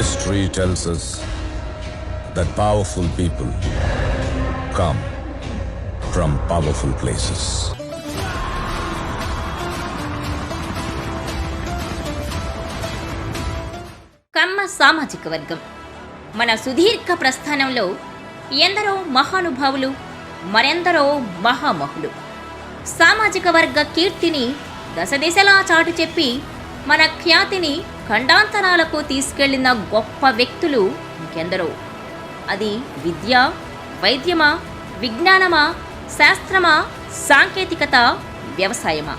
History tells us that powerful people come from powerful places. కమ్మ సామాజిక వర్గం మన సుదీర్ఘ ప్రస్థానంలో ఎందరో మహానుభావులు మరెందరో మహామహులు సామాజిక వర్గ కీర్తిని దశ దిశలా చాటు చెప్పి మన ఖ్యాతిని ఖండాంతరాలకు తీసుకెళ్ళిన గొప్ప వ్యక్తులు ఇంకెందరో. అది విద్య వైద్యమా విజ్ఞానమా శాస్త్రమా సాంకేతికత వ్యవసాయమా?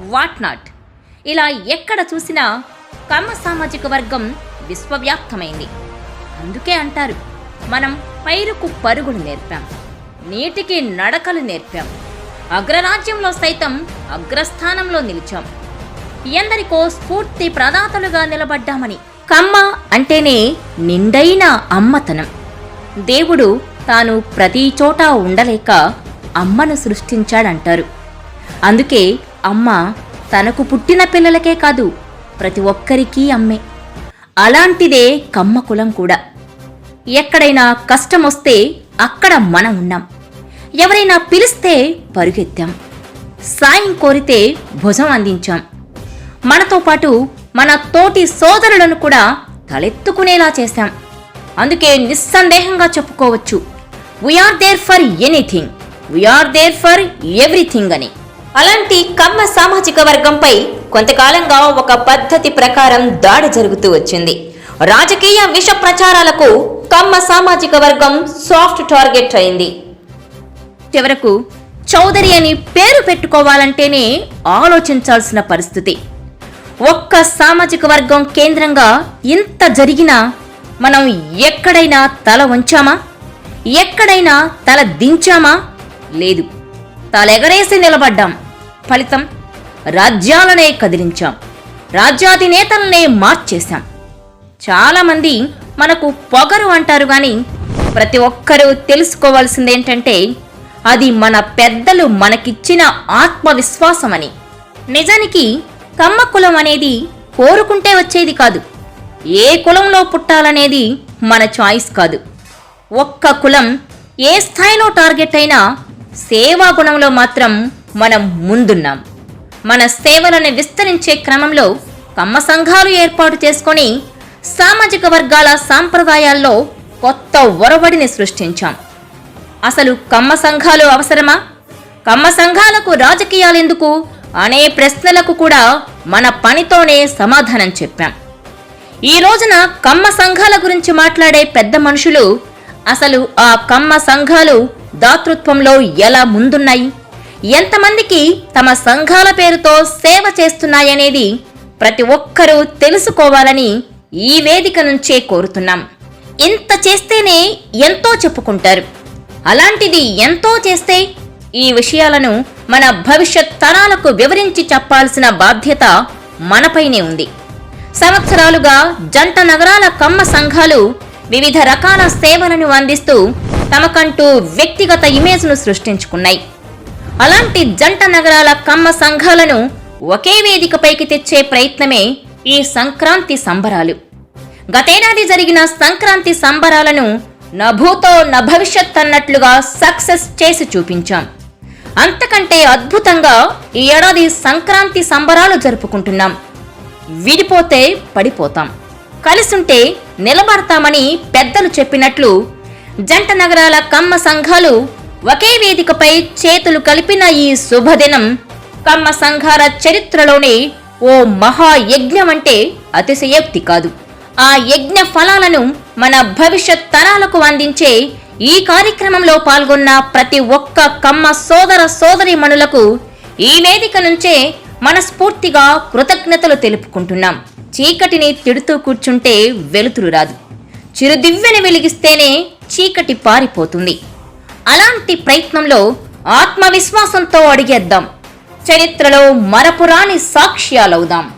What not? ఇలా ఎక్కడ చూసినా కమ్మ సామాజిక వర్గం విశ్వవ్యాప్తమైంది. అందుకే అంటారు మనం పైరుకు పరుగులు నేర్పాం నీటికి నడకలు నేర్పాం అగ్రరాజ్యంలో సైతం అగ్రస్థానంలో నిలిచాం. ఎందరికో స్ఫూర్తి ప్రదాతలుగా నిలబడ్డామని. కమ్మ అంటేనే నిండైన అమ్మతనం. దేవుడు తాను ప్రతి చోట ఉండలేక అమ్మను సృష్టించాడంటారు. అందుకే అమ్మ తనకు పుట్టిన పిల్లలకే కాదు ప్రతి ఒక్కరికీ అమ్మే. అలాంటిదే కమ్మ కులం కూడా. ఎక్కడైనా కష్టమొస్తే అక్కడ మనం ఉన్నాం. ఎవరైనా పిలిస్తే పరుగెత్తాం. సాయం కోరితే భుజం అందించాం. మనతో పాటు మన తోటి సోదరులను కూడా తలెత్తుకునేలా చేశాం. అందుకే నిస్సందేహంగా చెప్పుకోవచ్చు. We're there for anything we're there for everything అని. అలాంటి కమ్మ సామాజిక వర్గంపై కొంతకాలంగా ఒక పద్ధతి ప్రకారం దాడి జరుగుతూ వచ్చింది. రాజకీయ విష ప్రచారాలకు కమ్మ సామాజిక వర్గం సాఫ్ట్ టార్గెట్ అయింది. చివరకు చౌదరి అని పేరు పెట్టుకోవాలంటేనే ఆలోచించాల్సిన పరిస్థితి. ఒక్క సామాజిక వర్గం కేంద్రంగా ఇంత జరిగినా మనం ఎక్కడైనా తల వంచామా? ఎక్కడైనా తల దించామా? లేదు. తలెగరేసి నిలబడ్డాం. ఫలితం రాజ్యాలనే కదిలించాం. రాజ్యాధినేతలనే మార్చేశాం. చాలామంది మనకు పొగరు అంటారు గాని ప్రతి ఒక్కరూ తెలుసుకోవాల్సిందేంటంటే అది మన పెద్దలు మనకిచ్చిన ఆత్మవిశ్వాసమని. నిజానికి కమ్మ కులం అనేది కోరుకుంటే వచ్చేది కాదు. ఏ కులంలో పుట్టాలనేది మన చాయిస్ కాదు. ఒక్క కులం ఏ స్థాయిలో టార్గెట్ అయినా సేవా గుణంలో మాత్రం మనం ముందున్నాం. మన సేవలను విస్తరించే క్రమంలో కమ్మ సంఘాలు ఏర్పాటు చేసుకొని సామాజిక వర్గాల సాంప్రదాయాల్లో కొత్త ఒరవడిని సృష్టించాం. అసలు కమ్మ సంఘాలు అవసరమా? కమ్మ సంఘాలకు రాజకీయాలెందుకు అనే ప్రశ్నలకు కూడా మన పనితోనే సమాధానం చెప్పాం. ఈ రోజున కమ్మ సంఘాల గురించి మాట్లాడే పెద్ద మనుషులు అసలు ఆ కమ్మ సంఘాలు దాతృత్వంలో ఎలా ముందున్నాయి? ఎంతమందికి తమ సంఘాల పేరుతో సేవ చేస్తున్నాయనేది ప్రతి ఒక్కరూ తెలుసుకోవాలని ఈ వేదిక నుంచే కోరుతున్నాం. ఇంత చేస్తేనే ఎంతో చెప్పుకుంటారు. అలాంటిది ఎంతో చేస్తే ఈ విషయాలను మన భవిష్యత్ తరాలకు వివరించి చెప్పాల్సిన బాధ్యత మనపైనే ఉంది. సంవత్సరాలుగా జంట నగరాల కమ్మ సంఘాలు వివిధ రకాల సేవలను అందిస్తూ తమకంటూ వ్యక్తిగత ఇమేజ్ను సృష్టించుకున్నాయి. అలాంటి జంట నగరాల కమ్మ సంఘాలను ఒకే వేదికపైకి తెచ్చే ప్రయత్నమే ఈ సంక్రాంతి సంబరాలు. గతేడాది జరిగిన సంక్రాంతి సంబరాలను నభూతో నభవిష్యత్ అన్నట్లుగా సక్సెస్ చేసి చూపించాం. అంతకంటే అద్భుతంగా ఈ ఏడాది సంక్రాంతి సంబరాలు జరుపుకుంటున్నాం. విడిపోతే పడిపోతాం. కలిసుంటే నిలబడతామని పెద్దలు చెప్పినట్లు జంట నగరాల కమ్మ సంఘాలు ఒకే వేదికపై చేతులు కలిపిన ఈ శుభదినం కమ్మ సంఘాల చరిత్రలోనే ఓ మహాయజ్ఞం అంటే అతిశయోక్తి కాదు. ఆ యజ్ఞ ఫలాలను మన భవిష్యత్ తరాలకు అందించే ఈ కార్యక్రమంలో పాల్గొన్న ప్రతి ఒక్క కమ్మ సోదర సోదరీమణులకు ఈ వేదిక నుంచే మనస్ఫూర్తిగా కృతజ్ఞతలు తెలుపుకుంటున్నాం. చీకటిని తిడుతూ కూర్చుంటే వెలుతురు రాదు. చిరుదివ్వెని వెలిగిస్తేనే చీకటి పారిపోతుంది. అలాంటి ప్రయత్నంలో ఆత్మవిశ్వాసంతో అడిగేద్దాం. చరిత్రలో మరపురాని సాక్ష్యాలవుదాం.